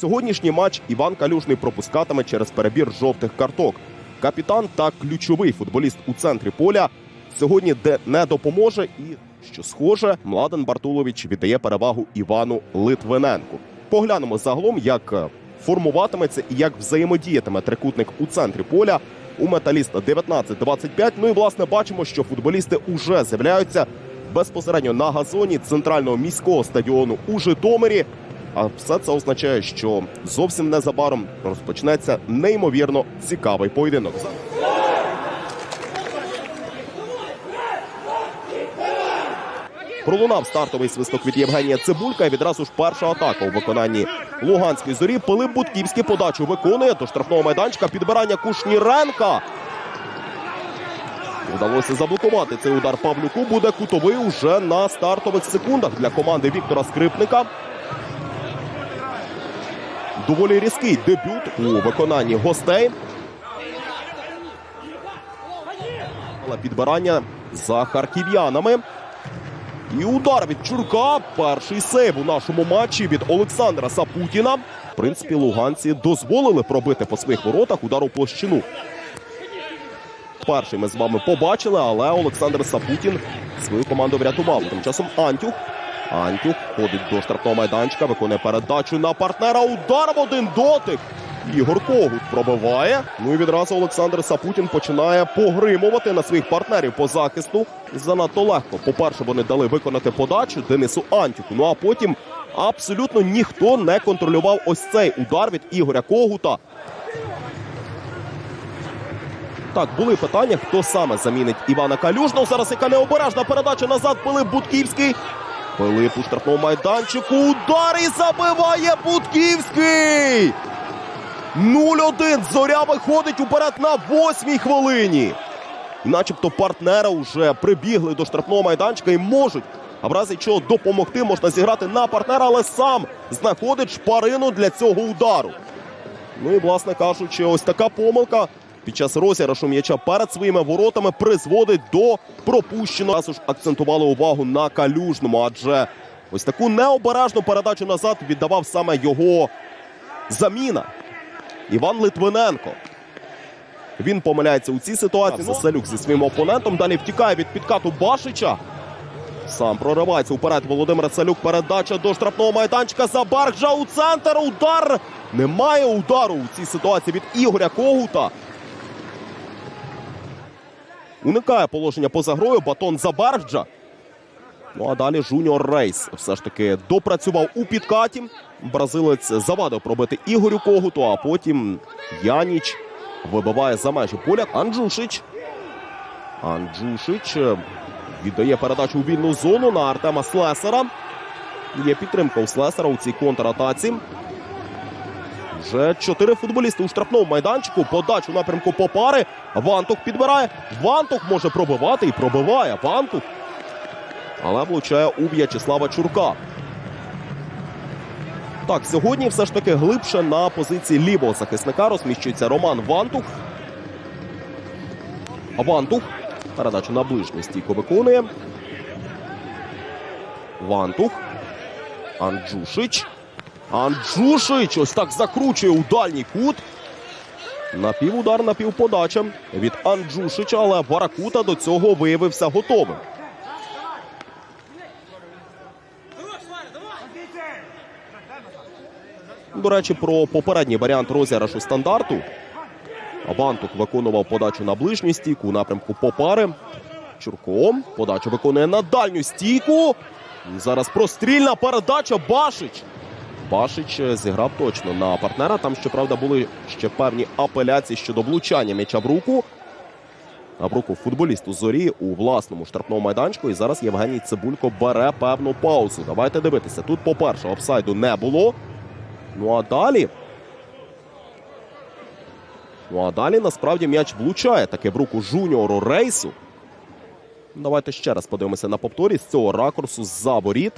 Сьогоднішній матч Іван Калюжний пропускатиме через перебір жовтих карток. Капітан та ключовий футболіст у центрі поля сьогодні де не допоможе, і що схоже, Младен Бартулович віддає перевагу Івану Литвиненку. Поглянемо загалом, як е, формуватиметься і як взаємодіятиме трикутник у центрі поля у металіста 19-25. Ну і власне бачимо, що футболісти уже з'являються безпосередньо на газоні центрального міського стадіону у Житомирі. А все це означає, що зовсім незабаром розпочнеться неймовірно цікавий поєдинок. Пролунав стартовий свисток від Євгенія Цибулька. І відразу ж перша атака у виконанні Луганської зорі. Пилип Будківський подачу виконує до штрафного майданчика. Підбирання Кушніренка. Вдалося заблокувати цей удар Павлюку. Буде кутовий уже на стартових секундах для команди Віктора Скрипника. Доволі різкий дебют у виконанні гостей. Підбирання за харків'янами. І удар від Чурка. Перший сейв у нашому матчі від Олександра Сапутіна. В принципі, луганці дозволили пробити по своїх воротах удар у площину. Перший ми з вами побачили, але Олександр Сапутін свою команду врятував. Тим часом Антюх. Антюх ходить до штрафного майданчика, виконує передачу на партнера. Удар в один дотик. Ігор Когут пробиває. Ну і відразу Олександр Сапутін починає погримувати на своїх партнерів по захисту. Занадто легко. По-перше, вони дали виконати подачу Денису Антюху. Ну а потім абсолютно ніхто не контролював ось цей удар від Ігоря Когута. Так, були питання, хто саме замінить Івана Калюжного. Зараз яка необережна передача назад. Пилип Будківський. Пилип у штрафному майданчику. Удар і забиває Будківський. 0-1. Зоря виходить уперед на восьмій хвилині. І начебто партнера вже прибігли до штрафного майданчика і можуть. А в разі чого допомогти можна зіграти на партнера, але сам знаходить шпарину для цього удару. Ну і, власне кажучи, ось така помилка під час розіграшу м'яча перед своїми воротами призводить до пропущеного. Разу ж акцентували увагу на калюжному, адже ось таку необережну передачу назад віддавав саме його заміна. Іван Литвиненко. Він помиляється у цій ситуації. Заселюк зі своїм опонентом. Далі втікає від підкату Башича. Сам проривається уперед Володимир Цалюк. Передача до штрафного майданчика. Забарджа у центр. Удар. Немає удару у цій ситуації від Ігоря Когута. Уникає положення поза грою. Батон Забарджа. Ну а далі Жуніор Рейс все ж таки допрацював у підкаті. Бразилець завадив пробити Ігорю Когуту, а потім Яніч вибиває за межі поля. Анджушич. Анджушич е, віддає передачу у вільну зону на Артема Слесера. Є підтримка у Слесера у цій контратаці. Вже чотири футболісти у штрафному майданчику. Подачу напрямку Попари. Вантух підбирає. Вантух може пробивати і пробиває. Вантух. Але влучає у В'ячеслава Чурка. Так, сьогодні все ж таки глибше на позиції лівого захисника розміщується Роман Вантух. Вантух. Передачу на ближню стійку виконує. Вантух. Анджушич. Анджушич ось так закручує у дальній кут. Напівудар, напівподача від Анджушича, але Баракута до цього виявився готовим. До речі, про попередній варіант розіграшу стандарту. Вантух виконував подачу на ближню стійку у напрямку Попари. Чурко. Подачу виконує на дальню стійку. Зараз прострільна передача. Башич. Башич е, зіграв точно на партнера. Там, щоправда, були ще певні апеляції щодо влучання м'яча в руку. А в руку футболісту зорі у власному штрафному майданчику. І зараз Євгеній Цибулько бере певну паузу. Давайте дивитися. Тут, по-перше, офсайду не було. Ну а далі. Ну а далі насправді м'яч влучає таки в руку жуніору рейсу. Давайте ще раз подивимося на повторі з цього ракурсу з-за воріт.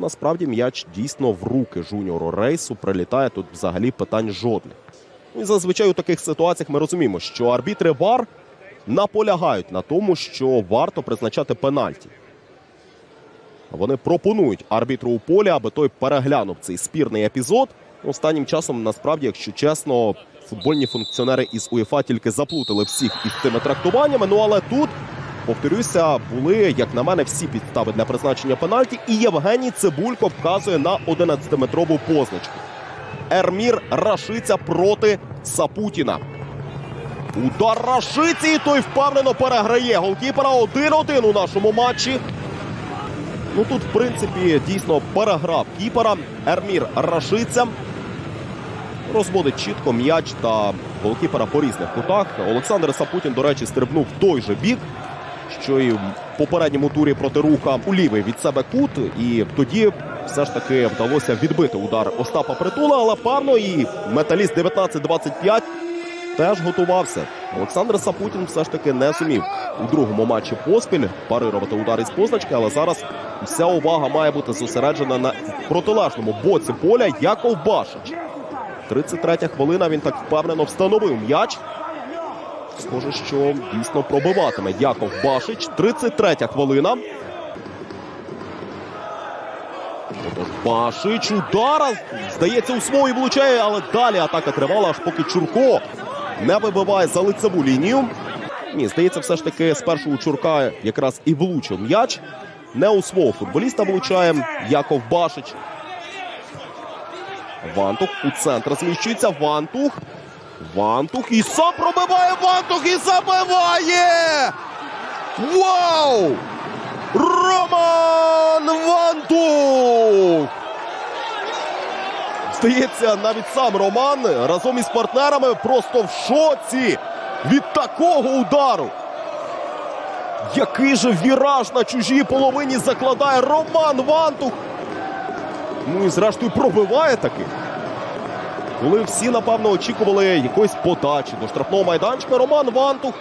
Насправді м'яч дійсно в руки жуніору рейсу прилітає. Тут взагалі питань жодних. Ну, І зазвичай у таких ситуаціях ми розуміємо, що арбітри ВАР наполягають на тому, що варто призначати пенальті. Вони пропонують арбітру у полі, аби той переглянув цей спірний епізод. Останнім часом, насправді, якщо чесно, футбольні функціонери із УЄФА тільки заплутали всіх із цими трактуваннями. Ну але тут, повторюся, були, як на мене, всі підстави для призначення пенальті. І Євгеній Цибулько вказує на 11-метрову позначку. Ермір Рашиця проти Сапутіна. Удар Рашиці, і той впевнено переграє голкіпера 1-1 у нашому матчі. Ну тут, в принципі, дійсно переграв кіпера. Ермір Рашиця. Розводить чітко м'яч та голкіпера по різних кутах. Олександр Сапутін, до речі, стрибнув в той же бік, що і в попередньому турі проти руха у лівий від себе кут. І тоді все ж таки вдалося відбити удар Остапа Притула, але певно і металіст 19-25 теж готувався. Олександр Сапутін все ж таки не зумів у другому матчі поспіль парирувати удар із позначки, але зараз вся увага має бути зосереджена на протилежному боці поля Яков Башич. 33 хвилина він так впевнено встановив м'яч. Схоже, що дійсно пробиватиме Яков Башич. 33 хвилина. Отож, Башич удара. Здається, у свої влучає, але далі атака тривала, аж поки Чурко не вибиває за лицеву лінію. Ні, здається, все ж таки спершу у Чурка якраз і влучив м'яч. Не у свого футболіста влучає Яков Башич. Вантух у центр зміщується. Вантух. Вантух і сам пробиває Вантух і забиває! Вау! Роман Вантух! Здається, навіть сам Роман разом із партнерами просто в шоці від такого удару. Який же віраж на чужій половині закладає Роман Вантух. Ну і зрештою пробиває таки. Коли всі, напевно, очікували якоїсь подачі до штрафного майданчика, Роман Вантух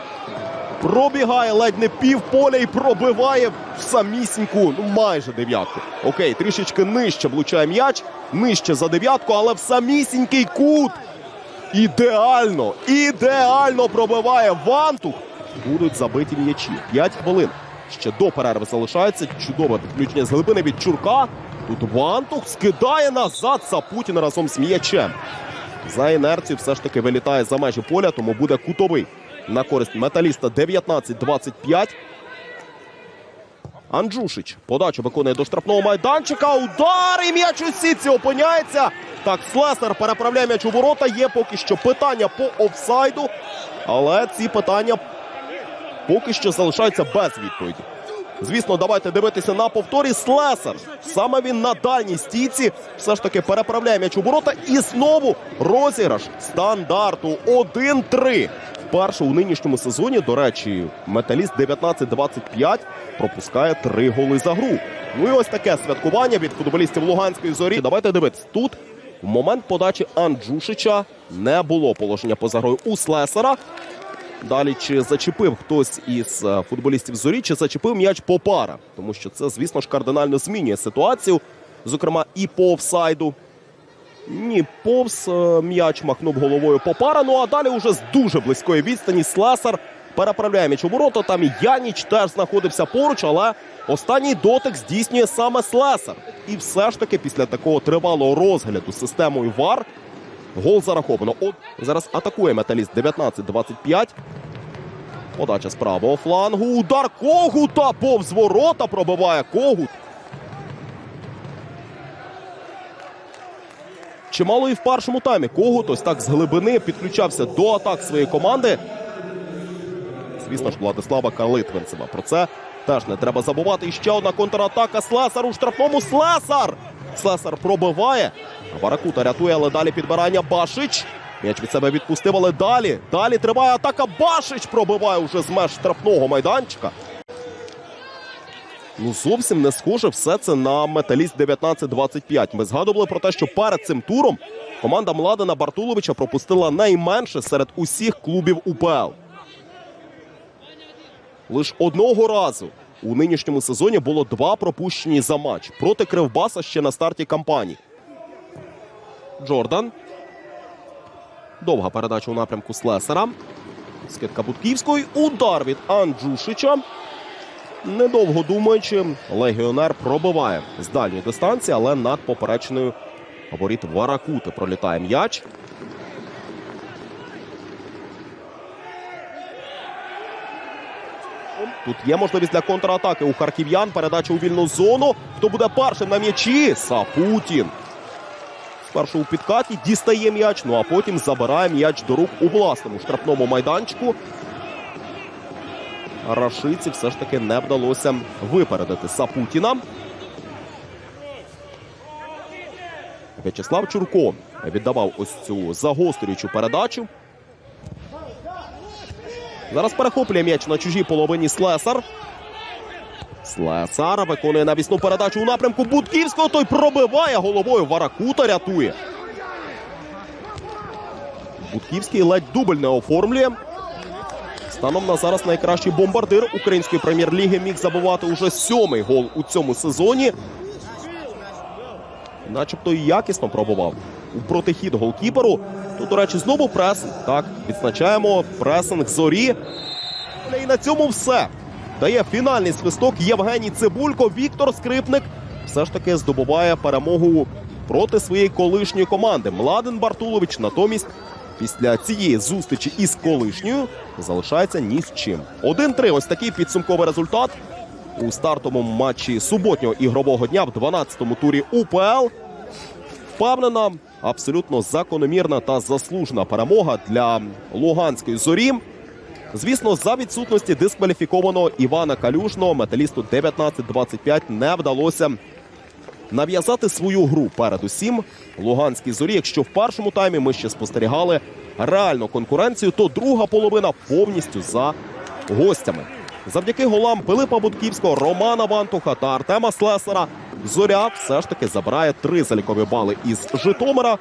пробігає ледь не пів поля і пробиває в самісіньку, ну майже дев'ятку. Окей, трішечки нижче влучає м'яч, нижче за дев'ятку, але в самісінький кут. Ідеально, ідеально пробиває Вантух. Будуть забиті м'ячі. П'ять хвилин. Ще до перерви залишається. Чудове підключення з глибини від Чурка. Тут Вантух скидає назад Сапутін разом з м'ячем. За інерцією все ж таки вилітає за межі поля, тому буде кутовий на користь металіста 19-25. Анджушич подачу виконує до штрафного майданчика. Удар і м'яч у сітці опиняється. Так, Слесар переправляє м'яч у ворота. Є поки що питання по офсайду. Але ці питання поки що залишаються без відповіді. Звісно, давайте дивитися на повторі. Слесар. Саме він на дальній стійці все ж таки переправляє м'яч у ворота. І знову розіграш стандарту 1-3. Вперше у нинішньому сезоні, до речі, металіст 19-25 пропускає три голи за гру. Ну і ось таке святкування від футболістів Луганської зорі. Давайте дивитися. Тут в момент подачі Анджушича не було положення поза грою у Слесара. Далі чи зачепив хтось із е, футболістів зорі, чи зачепив м'яч Попара, тому що це, звісно ж, кардинально змінює ситуацію, зокрема, і по офсайду. Ні, повз е, м'яч махнув головою Попара. Ну а далі уже з дуже близької відстані Слесар переправляє м'яч у ворота. Там Яніч теж знаходився поруч, але останній дотик здійснює саме Слесар. І все ж таки, після такого тривалого розгляду системою ВАР Гол зараховано. От зараз атакує металіст 19-25. Подача з правого флангу. Удар Когута повз ворота пробиває Когут. Чимало і в першому таймі. Когут ось так з глибини підключався до атак своєї команди. Звісно ж, Владислава Калитвинцева. Про це теж не треба забувати. І ще одна контратака. Слесар у штрафному. Слесар! Слесар пробиває. Баракута рятує, але далі підбирання Башич. М'яч від себе відпустив, але далі. Далі триває атака. Башич пробиває уже з меж штрафного майданчика. Ну, зовсім не схоже все це на металіст 19-25. Ми згадували про те, що перед цим туром команда Младена Бартуловича пропустила найменше серед усіх клубів УПЛ. Лиш одного разу у нинішньому сезоні було два пропущені за матч проти Кривбаса ще на старті кампанії. Джордан. Довга передача у напрямку Слесера. Скидка Будківської. Удар від Анджушича. Недовго думаючи, легіонер пробиває з дальньої дистанції, але над поперечною воріт Варакути пролітає м'яч. Тут є можливість для контратаки у харків'ян. Передача у вільну зону. Хто буде першим на м'ячі? Сапутін. Спершу у підкаті дістає м'яч, ну а потім забирає м'яч до рук у власному штрафному майданчику. Рашиці все ж таки не вдалося випередити Сапутіна. В'ячеслав Чурко віддавав ось цю загострюючу передачу. Зараз перехоплює м'яч на чужій половині Слесар. Слесар виконує навісну передачу у напрямку Будківського. Той пробиває головою. Варакута рятує. Будківський ледь дубль не оформлює. Станом на зараз найкращий бомбардир української прем'єр-ліги міг забивати уже сьомий гол у цьому сезоні. Начебто і якісно пробував у протихід голкіперу. Тут, до речі, знову пресинг. Так, відзначаємо пресинг зорі. І на цьому все. Дає фінальний свисток Євгеній Цибулько. Віктор Скрипник все ж таки здобуває перемогу проти своєї колишньої команди. Младен Бартулович натомість після цієї зустрічі із колишньою залишається ні з чим. 1-3. Ось такий підсумковий результат у стартовому матчі суботнього ігрового дня в 12-му турі УПЛ. Впевнена, абсолютно закономірна та заслужена перемога для Луганської зорі. Звісно, за відсутності дискваліфікованого Івана Калюжного металісту 19-25 не вдалося нав'язати свою гру передусім Луганській зорі. Якщо в першому таймі ми ще спостерігали реальну конкуренцію, то друга половина повністю за гостями. Завдяки голам Пилипа Будківського, Романа Вантуха та Артема Слесара Зоря все ж таки забирає три залікові бали із Житомира.